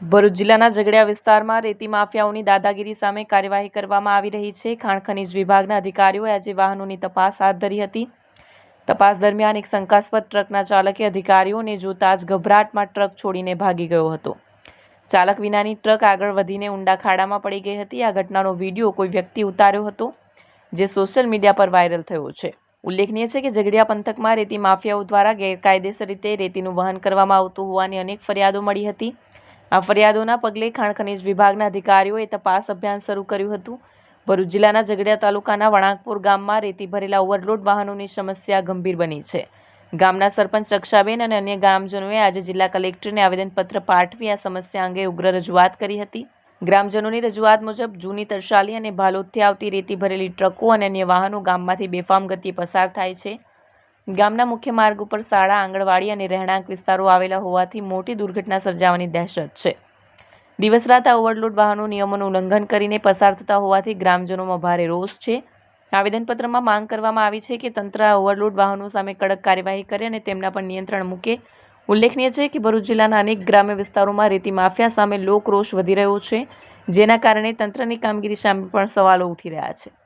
ભરૂચ જિલ્લાના ઝઘડિયા વિસ્તારમાં રેતી માફિયાઓની દાદાગીરી સામે કાર્યવાહી કરવામાં આવી રહી છે. ખાણ ખનીજ વિભાગના અધિકારીઓએ આજે વાહનોની તપાસ હાથ ધરી હતી. તપાસ દરમિયાન એક શંકાસ્પદ ટ્રકના ચાલકે અધિકારીઓને જોતા જ ગભરાટમાં ટ્રક છોડીને ભાગી ગયો હતો. ચાલક વિનાની ટ્રક આગળ વધીને ઊંડા ખાડામાં પડી ગઈ હતી. આ ઘટનાનો વીડિયો કોઈ વ્યક્તિ ઉતાર્યો હતો, જે સોશિયલ મીડિયા પર વાયરલ થયો છે. ઉલ્લેખનીય છે કે ઝઘડિયા પંથકમાં રેતી માફિયાઓ દ્વારા ગેરકાયદેસર રીતે રેતીનું વહન કરવામાં આવતું હોવાની અનેક ફરિયાદો મળી હતી. આ ફરિયાદોના પગલે ખાણ ખનીજ વિભાગના અધિકારીઓએ તપાસ અભિયાન શરૂ કર્યું હતું. ભરૂચ જિલ્લાના ઝઘડિયા તાલુકાના વણાકપુર ગામમાં રેતી ભરેલા ઓવરલોડ વાહનોની સમસ્યા ગંભીર બની છે. ગામના સરપંચ રક્ષાબેન અને અન્ય ગ્રામજનોએ આજે જિલ્લા કલેક્ટરને આવેદનપત્ર પાઠવી આ સમસ્યા અંગે ઉગ્ર રજૂઆત કરી હતી. ગ્રામજનોની રજૂઆત મુજબ જૂની તરશાલી અને ભાલોદથી આવતી રેતી ભરેલી ટ્રકો અને અન્ય વાહનો ગામમાંથી બેફામ ગતિએ પસાર થાય છે. ગામના મુખ્ય માર્ગ ઉપર શાળા, આંગણવાડી અને રહેણાંક વિસ્તારો આવેલા હોવાથી મોટી દુર્ઘટના સર્જાવાની દહેશત છે. દિવસ રાત આ ઓવરલોડ વાહનો નિયમોનું ઉલ્લંઘન કરીને પસાર થતા હોવાથી ગ્રામજનોમાં ભારે રોષ છે. આવેદનપત્રમાં માંગ કરવામાં આવી છે કે તંત્ર આ ઓવરલોડ વાહનો સામે કડક કાર્યવાહી કરે અને તેમના પર નિયંત્રણ મૂકે. ઉલ્લેખનીય છે કે ભરૂચ જિલ્લાના અનેક ગ્રામ્ય વિસ્તારોમાં રેતી માફિયા સામે લોકરોષ વધી રહ્યો છે, જેના કારણે તંત્રની કામગીરી સામે પણ સવાલો ઉઠી રહ્યા છે.